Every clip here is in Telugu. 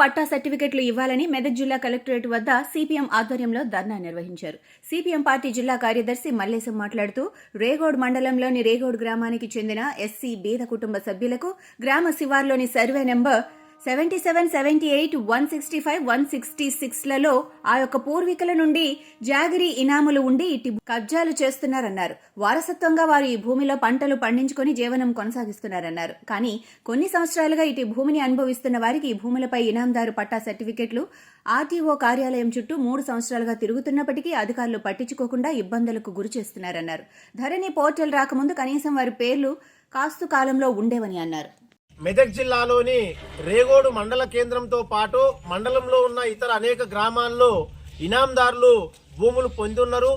పట్టా సర్టిఫికెట్లు ఇవ్వాలని మెదక్ జిల్లా కలెక్టరేట్ వద్ద సిపిఎం ఆధ్వర్యంలో ధర్నా నిర్వహించారు. సిపిఎం పార్టీ జిల్లా కార్యదర్శి మల్లేశం మాట్లాడుతూ రేగోడ్ మండలంలోని రేగోడ్ గ్రామానికి చెందిన ఎస్సీ బీద కుటుంబ సభ్యులకు గ్రామ శివార్లోని survey number seventy seven seventy eight one sixty five one sixty సిక్స్లలో ఆ యొక్క పూర్వీకుల నుండి జాగిరి ఇనాములు ఉండి ఇటు కబ్జాలు చేస్తున్నారన్నారు. వారసత్వంగా వారు ఈ భూమిలో పంటలు పండించుకొని జీవనం కొనసాగిస్తున్నారన్నారు. కానీ కొన్ని సంవత్సరాలుగా ఇటు భూమిని అనుభవిస్తున్న వారికి ఈ భూములపై ఇనాందారు పట్టా సర్టిఫికెట్లు ఆర్టీఓ కార్యాలయం చుట్టూ మూడు సంవత్సరాలుగా తిరుగుతున్నప్పటికీ అధికారులు పట్టించుకోకుండా ఇబ్బందులకు గురి చేస్తున్నారన్నారు. ధరణి పోర్టల్ రాకముందు కనీసం వారి పేర్లు కాస్తు కాలంలో ఉండేవని అన్నారు. మెదక్ జిల్లాలోని రేగోడు మండల కేంద్రంతో పాటు మండలంలో ఉన్న ఇతర అనేక గ్రామాల్లో ఇనాందారులు భూములు పొందున్నారు.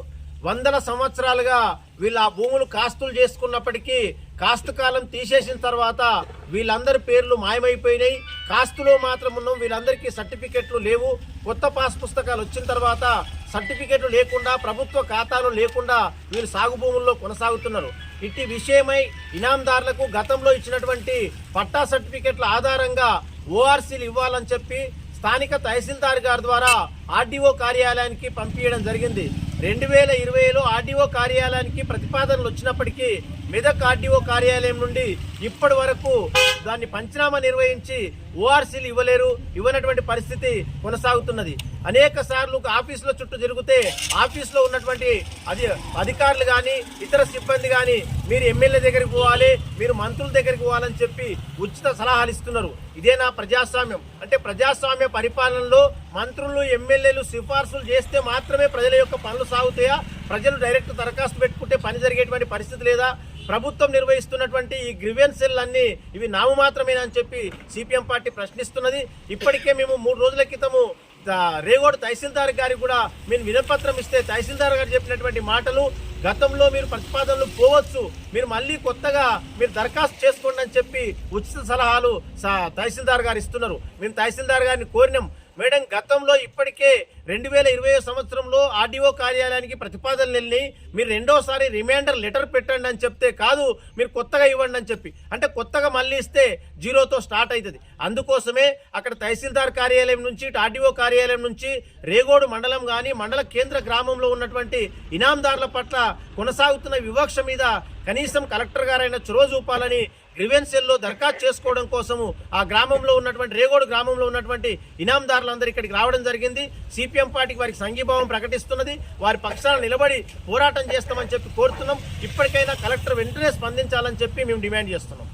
వందల సంవత్సరాలుగా వీళ్ళు ఆ భూములు కాస్తులు చేసుకున్నప్పటికీ కాస్తు కాలం తీసేసిన తర్వాత వీళ్ళందరి పేర్లు మాయమైపోయినాయి. కాస్తులో మాత్రం ఉన్నాం వీళ్ళందరికీ సర్టిఫికెట్లు లేవు. కొత్త పాస్ పుస్తకాలు వచ్చిన తర్వాత సర్టిఫికేట్లు లేకుండా ప్రభుత్వ ఖాతాలు లేకుండా వీళ్ళు సాగు భూముల్లో కొనసాగుతున్నారు. ఇట్టి విషయమై ఇనాందారులకు గతంలో ఇచ్చినటువంటి పట్టా సర్టిఫికేట్ల ఆధారంగా ఓఆర్సీలు ఇవ్వాలని చెప్పి స్థానిక తహసీల్దార్ గారి ద్వారా ఆర్డీఓ కార్యాలయానికి పంపించడం జరిగింది. రెండు వేల ఇరవైలో ఆర్డీఓ కార్యాలయానికి ప్రతిపాదనలు వచ్చినప్పటికీ మెదక్ ఆర్డీఓ కార్యాలయం నుండి ఇప్పటి వరకు దాన్ని పంచనామా నిర్వహించి ఓఆర్సీలు ఇవ్వలేరు ఇవ్వనటువంటి పరిస్థితి కొనసాగుతున్నది. అనేక సార్లు ఆఫీసుల చుట్టూ తిరిగితే ఆఫీసులో ఉన్నటువంటి అది అధికారులు కానీ ఇతర సిబ్బంది కానీ మీరు ఎమ్మెల్యే దగ్గరికి పోవాలి మీరు మంత్రుల దగ్గరికి పోవాలని చెప్పి ఉచిత సలహాలు ఇస్తున్నారు. ఇదే నా ప్రజాస్వామ్యం. అంటే ప్రజాస్వామ్య పరిపాలనలో మంత్రులు ఎమ్మెల్యేలు సిఫార్సులు చేస్తే మాత్రమే ప్రజల యొక్క పనులు సాగుతాయా? ప్రజలు డైరెక్ట్ దరఖాస్తు పెట్టుకుంటే పని జరిగేటువంటి పరిస్థితి లేదా? ప్రభుత్వం నిర్వహిస్తున్నటువంటి ఈ గ్రివెన్సెల్ అన్ని ఇవి నామమాత్రమేనా అని చెప్పి సిపిఎం పార్టీ ప్రశ్నిస్తున్నది. ఇప్పటికే మేము మూడు రోజుల క్రితము రేగోడ్ తహసీల్దార్ గారికి కూడా మేము వినపత్రం ఇస్తే తహసీల్దార్ గారు చెప్పినటువంటి మాటలు గతంలో మీరు ప్రతిపాదనలు పోవచ్చు. మీరు మళ్ళీ కొత్తగా మీరు దరఖాస్తు చేసుకోండి అని చెప్పి ఉచిత సలహాలు స- తహసీల్దార్ గారు ఇస్తున్నారు. మేము తహసీల్దార్ గారిని కోరినాం. మేడం గతంలో ఇప్పటికే రెండు వేల ఇరవై సంవత్సరంలో ఆర్డీఓ కార్యాలయానికి ప్రతిపాదనలు వెళ్ళి మీరు రెండోసారి రిమైండర్ లెటర్ పెట్టండి అని చెప్తే కాదు మీరు కొత్తగా ఇవ్వండి అని చెప్పి. అంటే కొత్తగా మళ్ళీ ఇస్తే జీరోతో స్టార్ట్ అవుతుంది. అందుకోసమే అక్కడ తహసీల్దార్ కార్యాలయం నుంచి ఆర్డీఓ కార్యాలయం నుంచి రేగోడు మండలం కానీ మండల కేంద్ర గ్రామంలో ఉన్నటువంటి ఇనాందారుల పట్ల కొనసాగుతున్న వివక్ష మీద కనీసం కలెక్టర్ గారైన చొరవ చూపాలని గ్రివెన్సెల్లో దరఖాస్తు చేసుకోవడం కోసము ఆ గ్రామంలో ఉన్నటువంటి రేగోడు గ్రామంలో ఉన్నటువంటి ఇనాందారులందరూ ఇక్కడికి రావడం జరిగింది. సిపిఎం పార్టీకి వారికి సంఘీభావం ప్రకటిస్తున్నది. వారి పక్షాన నిలబడి పోరాటం చేస్తామని చెప్పి కోరుతున్నాం. ఇప్పటికైనా కలెక్టర్ వెంటనే స్పందించాలని చెప్పి మేము డిమాండ్ చేస్తున్నాం.